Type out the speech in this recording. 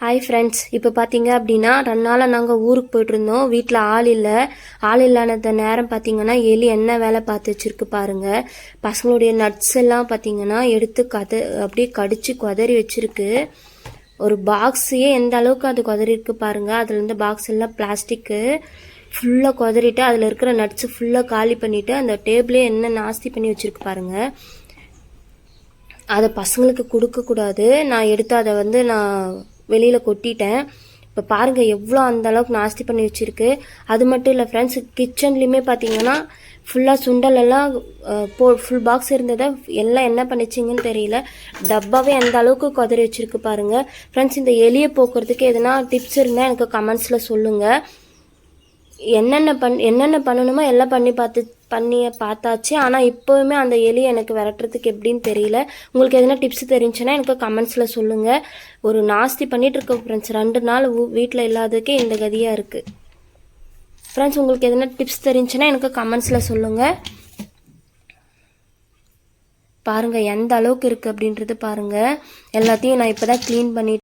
Hi friends இப்போ பார்த்தீங்க அப்படின்னா ரெண்டு நாளாக நாங்கள் ஊருக்கு போயிட்டுருந்தோம். வீட்டில் ஆள் இல்லை. ஆள் இல்லாத நேரம் பார்த்தீங்கன்னா எலி என்ன வேலை பார்த்து வச்சுருக்கு பாருங்கள் பசங்களுடைய நட்ஸ் எல்லாம் பார்த்தீங்கன்னா எடுத்து கத அப்படியே கடிச்சு குதறி வச்சுருக்கு. ஒரு பாக்ஸையே எந்த அளவுக்கு அது குதறி இருக்கு பாருங்க. இருந்து பாக்ஸ் எல்லாம் பிளாஸ்டிக்கு ஃபுல்லாக குதறிட்டு அதில் இருக்கிற நட்ஸு ஃபுல்லாக காலி பண்ணிவிட்டு அந்த டேபிளே என்ன நாஸ்தி பண்ணி வச்சுருக்கு பாருங்கள் அதை பசங்களுக்கு கொடுக்கக்கூடாது நான் எடுத்து அதை வந்து நான் வெளியில் கொட்டிட்டேன். இப்போ பாருங்கள் எவ்வளோ அந்த அளவுக்கு நாஸ்தி பண்ணி வச்சுருக்கு. அது மட்டும் இல்லை ஃப்ரெண்ட்ஸ் கிச்சன்லேயுமே பார்த்தீங்கன்னா ஃபுல்லாக சுண்டலெல்லாம் போ ஃபுல் பாக்ஸ் இருந்ததை எல்லாம் என்ன பண்ணிச்சிங்கன்னு தெரியல. டப்பாவே எந்த அளவுக்கு குதறி வச்சுருக்கு பாருங்கள் ஃப்ரெண்ட்ஸ் இந்த எலியை போக்குறதுக்கு எதனா டிப்ஸ் இருந்தால் எனக்கு கமெண்ட்ஸில் சொல்லுங்கள் என்னென்ன பண் என்னென்ன பண்ணணுமோ எல்லாம் பண்ணி பார்த்து பண்ணி பார்த்தாச்சு. ஆனால் இப்போவுமே அந்த எலி எனக்கு விரட்டுறதுக்கு எப்படின்னு தெரியல. உங்களுக்கு எதனா டிப்ஸ் தெரிஞ்சுன்னா எனக்கு கமெண்ட்ஸில் சொல்லுங்கள் ஒரு நாஸ்தி பண்ணிகிட்டு இருக்க ஃப்ரெண்ட்ஸ் ரெண்டு நாள் வீட்டில் இல்லாததுக்கே இந்த கதியாக இருக்குது ஃப்ரெண்ட்ஸ் உங்களுக்கு எதனா டிப்ஸ் தெரிஞ்சுன்னா எனக்கு கமெண்ட்ஸில் சொல்லுங்கள் பாருங்கள் எந்த அளவுக்கு இருக்குது அப்படின்றது பாருங்கள் எல்லாத்தையும் நான் இப்போ தான் க்ளீன் பண்ணிட்டு